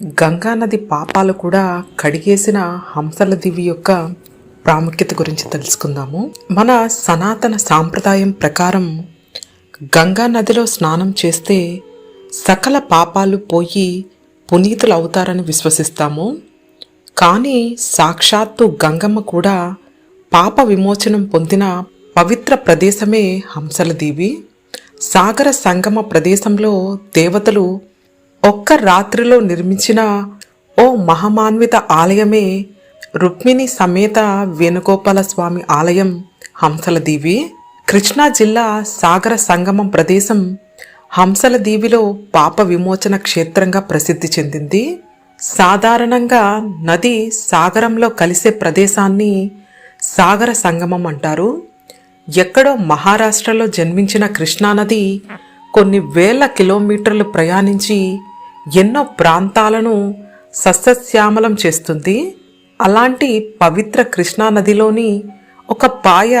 గంగానది పాపాలు కూడా కడిగేసిన హంసల దివి యొక్క ప్రాముఖ్యత గురించి తెలుసుకుందాము. మన సనాతన సాంప్రదాయం ప్రకారం గంగా నదిలో స్నానం చేస్తే సకల పాపాలు పోయి పునీతులు అవుతారని విశ్వసిస్తాము. కానీ సాక్షాత్తు గంగమ్మ కూడా పాప విమోచనం పొందిన పవిత్ర ప్రదేశమే హంసల దీవి. సాగర సంగమ ప్రదేశంలో దేవతలు ఒక్క రాత్రిలో నిర్మించిన ఓ మహమాన్విత ఆలయమే రుక్మిణి సమేత వేణుగోపాల స్వామి ఆలయం. హంసల దీవి కృష్ణా జిల్లా సాగర సంగమం ప్రదేశం హంసల దీవిలో పాప విమోచన క్షేత్రంగా ప్రసిద్ధి చెందింది. సాధారణంగా నది సాగరంలో కలిసే ప్రదేశాన్ని సాగర సంగమం అంటారు. ఎక్కడో మహారాష్ట్రలో జన్మించిన కృష్ణానది కొన్ని వేల కిలోమీటర్లు ప్రయాణించి ఎన్నో ప్రాంతాలను సస్యశ్యామలం చేస్తుంది. అలాంటి పవిత్ర కృష్ణా నదిలోని ఒక పాయ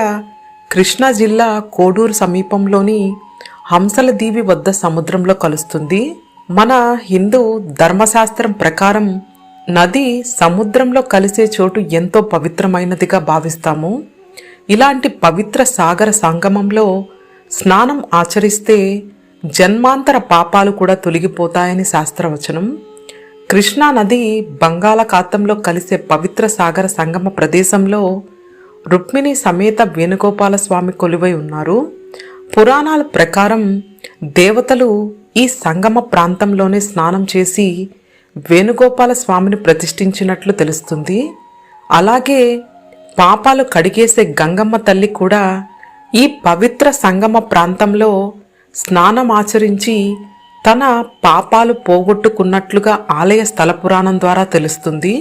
కృష్ణా జిల్లా కోడూరు సమీపంలోని హంసల దీవి వద్ద సముద్రంలో కలుస్తుంది. మన హిందూ ధర్మశాస్త్రం ప్రకారం నది సముద్రంలో కలిసే చోటు ఎంతో పవిత్రమైనదిగా భావిస్తాము. ఇలాంటి పవిత్ర సాగర సంగమంలో స్నానం ఆచరిస్తే జన్మాంతర పాపాలు కూడా తొలగిపోతాయని శాస్త్రవచనం. కృష్ణా నది బంగాళాఖాతంలో కలిసే పవిత్ర సాగర సంగమ ప్రదేశంలో రుక్మిణి సమేత వేణుగోపాల స్వామి కొలువై ఉన్నారు. పురాణాల ప్రకారం దేవతలు ఈ సంగమ ప్రాంతంలోనే స్నానం చేసి వేణుగోపాల స్వామిని ప్రతిష్ఠించినట్లు తెలుస్తుంది. అలాగే పాపాలు కడిగేసే గంగమ్మ తల్లి కూడా ఈ పవిత్ర సంగమ ప్రాంతంలో స్నానమాచరించి తన పాపాలు పోగొట్టుకున్నట్లుగా ఆలయ స్థల పురాణం ద్వారా తెలుస్తుంది.